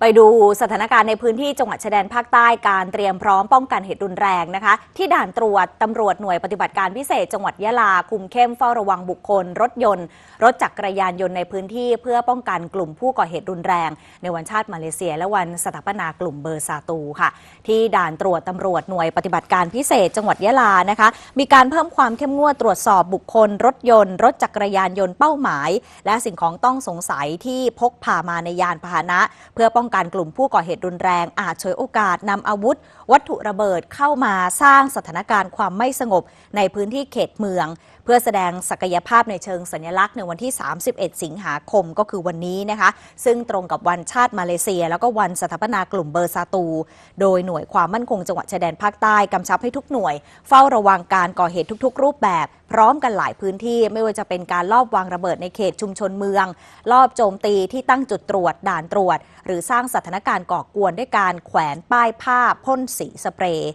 ไปดูสถานการณ์ในพื้นที่จังหวัดชายแดนภาคใต้การเตรียมพร้อมป้องกันเหตุรุนแรงนะคะ ที่ด่านตรวจตำรวจหน่วยปฏิบัติการพิเศษ จังหวัดยะลาคุมเข้มเฝ้าระวังบุคคล รถยนต์ รถจักรยานยนต์ในพื้นที่ เพื่อป้องกันกลุ่มผู้ก่อเหตุรุนแรง ในวันชาติมาเลเซีย และวันสถาปนากลุ่มเบอร์ซาตูค่ะ ที่ด่านตรวจตำรวจหน่วยปฏิบัติการพิเศษ จังหวัดยะลานะคะ มีการเพิ่มความเข้มงวดตรวจสอบบุคคล รถยนต์ รถจักรยานยนต์เป้าหมาย และสิ่งของต้องสงสัยที่พกพามาในยานพาหนะ เพื่อป้องกันกลุ่มผู้ก่อเหตุรุนแรง อาจฉวยโอกาสนำอาวุธ วัตถุระเบิดเข้ามาสร้างสถานการณ์ความไม่สงบในพื้นที่เขตเมือง เพื่อแสดงศักยภาพในเชิงสัญลักษณ์ในวันที่ 31 สิงหาคมก็คือวันนี้นะคะ ซึ่งตรงกับวันชาติมาเลเซีย แล้วก็วันสถาปนากลุ่มเบอร์ซาตู โดยหน่วยความมั่นคงจังหวัดชายแดนภาคใต้กำชับให้ทุกหน่วย เฝ้าระวังการก่อเหตุทุก ๆ รูปแบบพร้อมกันหลายพื้นที่ไม่ว่าจะเป็นการลอบวางระเบิดในเขตชุมชนเมือง ลอบโจมตีที่ตั้งจุดตรวจด่านตรวจ หรือสร้างสถานการณ์ก่อกวนด้วยการแขวนป้ายผ้าพ่นสีสเปรย์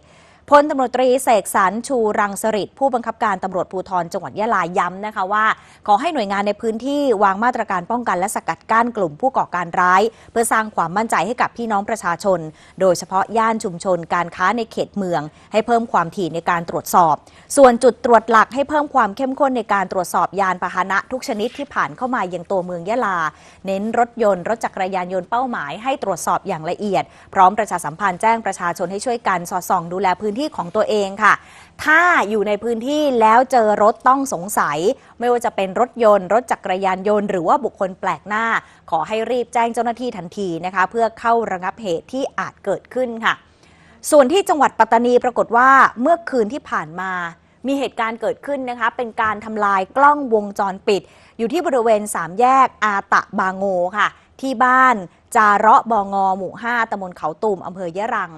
พลตำรวจตรีเสกสรรชูรังสริตผู้บังคับการตำรวจภูธรจังหวัดยะลาย้ำนะคะว่า ขอให้หน่วยงานในพื้นที่วางมาตรการป้องกันและสกัดกั้นกลุ่มผู้ก่อการร้าย เพื่อสร้างความมั่นใจให้กับพี่น้องประชาชน โดยเฉพาะย่านชุมชนการค้าในเขตเมือง ให้เพิ่มความถี่ในการตรวจสอบ ส่วนจุดตรวจหลักให้เพิ่มความเข้มข้นในการตรวจสอบยานพาหนะทุกชนิดที่ผ่านเข้ามายังตัวเมืองยะลา เน้นรถยนต์รถจักรยานยนต์เป้าหมายให้ตรวจสอบอย่างละเอียด พร้อมประชาสัมพันธ์แจ้งประชาชนให้ช่วยกันสอดส่องดูแลพื้นที่ที่ของตัวเองค่ะ ถ้าอยู่ในพื้นที่แล้วเจอรถต้องสงสัย ไม่ว่าจะเป็นรถยนต์ รถจักรยานยนต์ หรือว่าบุคคลแปลกหน้า ขอให้รีบแจ้งเจ้าหน้าที่ทันทีนะคะ เพื่อเข้าระงับเหตุที่อาจเกิดขึ้นค่ะ ส่วนที่จังหวัดปัตตานีปรากฏว่าเมื่อคืนที่ผ่านมามีเหตุการณ์เกิดขึ้นนะคะ เป็นการทำลายกล้องวงจรปิด อยู่ที่บริเวณสามแยกอาตะบางโงค่ะ ที่บ้านจาระบองอหมู่ 5ตำบลเขาตูมอำเภอยะรัง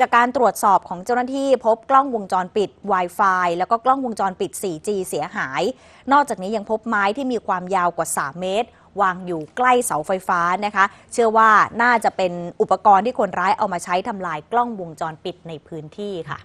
จากการตรวจสอบของเจ้าหน้าที่พบกล้องวงจรปิด Wi-Fi แล้วก็กล้องวงจรปิด 4G เสียหาย นอกจากนี้ยังพบไม้ที่มีความยาวกว่า 3 เมตร วางอยู่ใกล้เสาไฟฟ้านะคะ เชื่อว่าน่าจะเป็นอุปกรณ์ที่คนร้ายเอามาใช้ทำลายกล้องวงจรปิดในพื้นที่ค่ะ